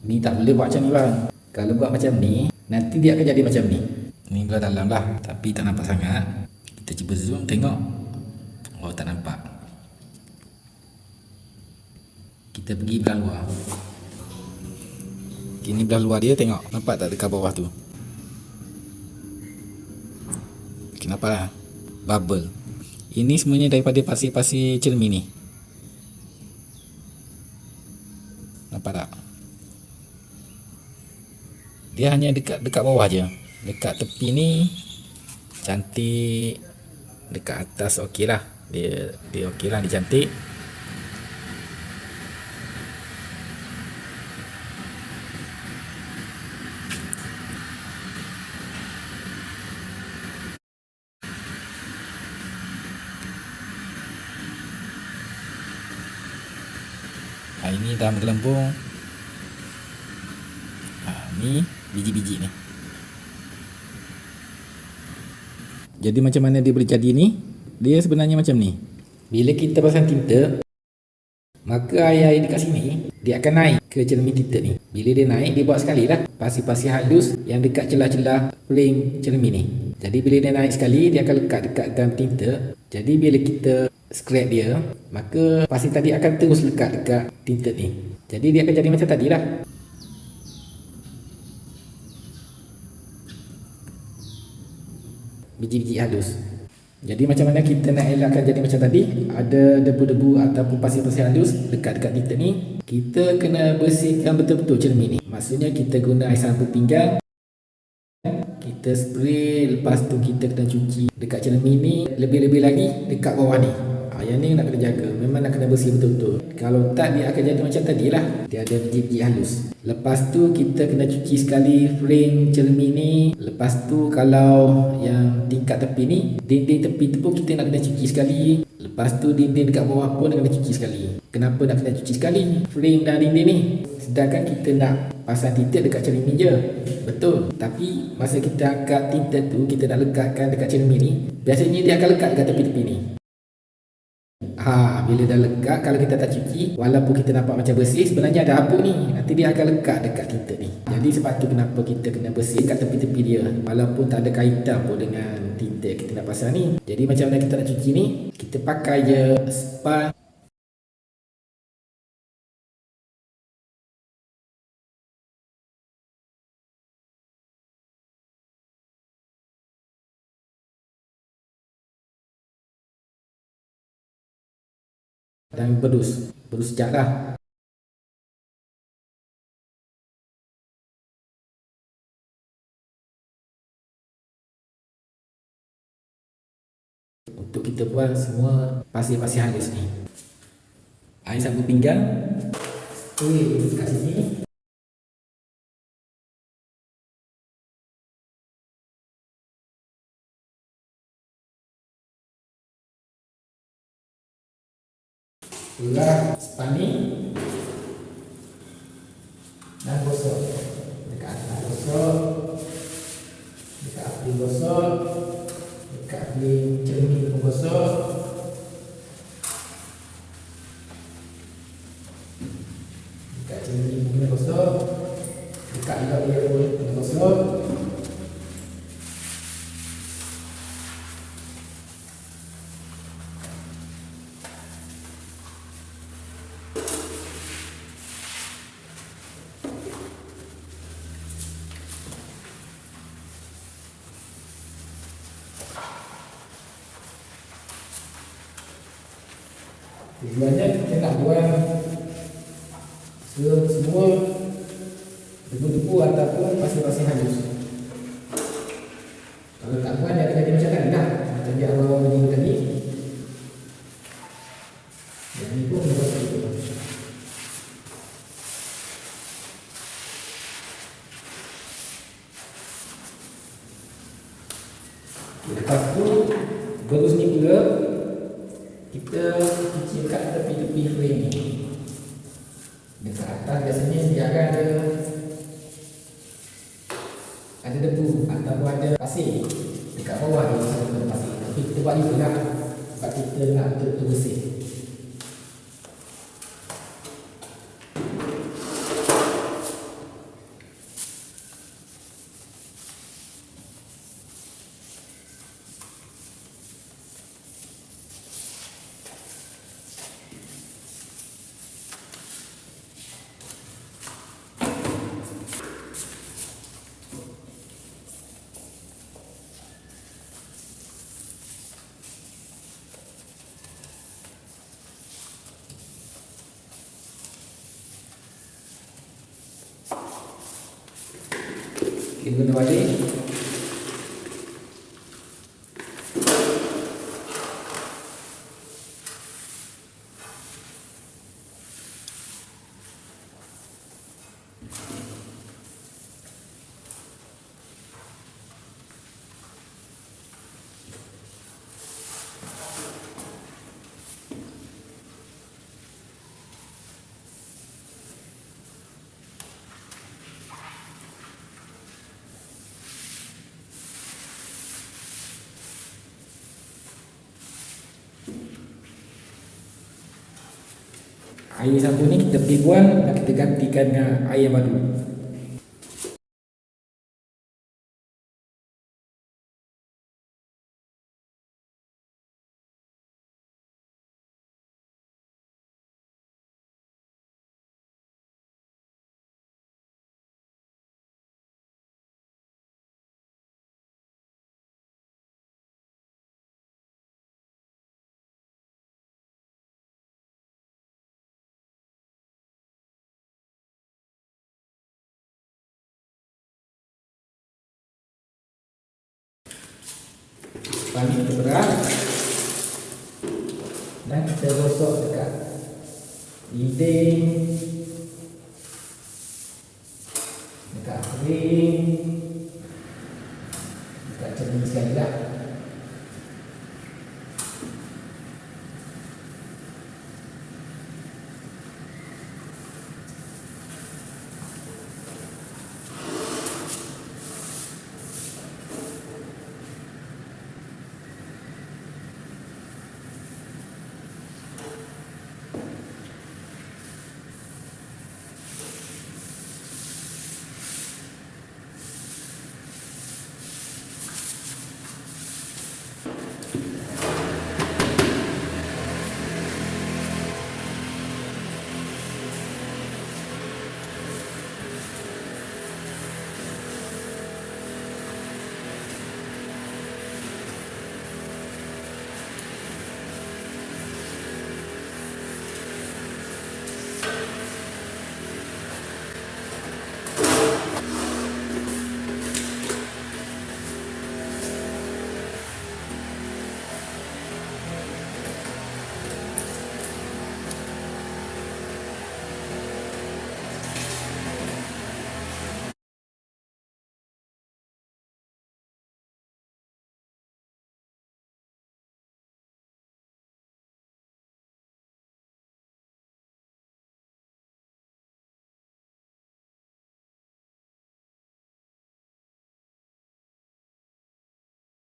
Ni tak boleh buat macam ni bang. Kalau buat macam ni, nanti dia akan jadi macam ni. Ni belah dalam lah. Tapi tak nampak sangat. Kita cuba zoom tengok. Oh tak nampak. Kita pergi belah luar. Ini belah luar dia tengok. Nampak tak dekat bawah tu? Kenapa lah? Bubble. Ini semuanya daripada pasir-pasir cermin ni. Nampak tak? Dia hanya dekat dekat bawah je. Dekat tepi ni cantik. Dekat atas okey lah. Dia dia okey lah, dia cantik. Ini dalam gelembung. Ha, ni biji-biji ni. Jadi macam mana dia boleh jadi ni? Dia sebenarnya macam ni. Bila kita pasang tinta, maka air-air dekat sini, dia akan naik ke cermin tinta ni. Bila dia naik, dia buat sekali lah pasir-pasir halus yang dekat celah-celah frame cermin ni. Jadi bila dia naik sekali, dia akan lekat dekat dalam tinta. Jadi bila kita scrap dia, maka pasir tadi akan terus lekat dekat tinta ni. Jadi dia akan jadi macam tadi lah. Biji-biji halus. Jadi macam mana kita nak elakkan jadi macam tadi? Ada debu-debu ataupun pasir-pasir halus Dekat-dekat tinta ni Kita kena bersihkan betul-betul cermin ni. Maksudnya kita guna air sabun pinggang Kita spray Lepas tu kita kena cuci Dekat cermin ni Lebih-lebih lagi dekat bawah ni Yang ni nak kena jaga. Memang nak kena bersih betul-betul. Kalau tak dia akan jadi macam tadi lah Dia ada biji-biji halus. Lepas tu kita kena cuci sekali frame cermin ni. Lepas tu kalau yang tingkat tepi ni Dinding tepi tu pun kita nak kena cuci sekali. Lepas tu dinding dekat bawah pun nak kena cuci sekali. Kenapa nak kena cuci sekali? Frame dan dinding ni. Sedangkan kita nak pasang tinta dekat cermin je. Betul. Tapi masa kita angkat tinta tu Kita nak lekatkan dekat cermin ni Biasanya dia akan lekat dekat tepi-tepi ni Ha, bila dah lekat kalau kita tak cuci walaupun kita nampak macam bersih sebenarnya ada habuk ni. Nanti dia akan lekat dekat tinta ni. Jadi sebab tu kenapa kita kena bersih kat tepi-tepi dia. Walaupun tak ada kaitan pun dengan tinta kita nak pasang ni. Jadi macam mana kita nak cuci ni? Kita pakai je sponge dan berus sekejap lah untuk kita buang semua pasir-pasir halus ni air sabun pinggang. Spray kat sini Ular spani. Dan gosok. Dekat atas gosok. Dekat api gosok. Dekat api cermin gosok dekat cermin pun kena gosok dekat elok dia pun kena gosok Tujuannya se- semua debu-debu ataupun pasir-pasir halus. Kalau tak buang dia akan jadi macam tadi lah. Macam dia awal-awal video tadi. Yang ni pun buat seperti itu. Lepas tu Berus ni pula kita cuci dekat tepi-tepi frame ni dekat atas biasanya dia akan ada ada debu ataupun ada pasir dekat bawah ada pasir. Tapi kita buat juga lah sebab kita nak betul-betul bersih Kita guna Air satu ni kita pergi buang dan kita gantikan dengan air baru. Kami berat. Dan kita gosok dekat Dinding. Dekat ring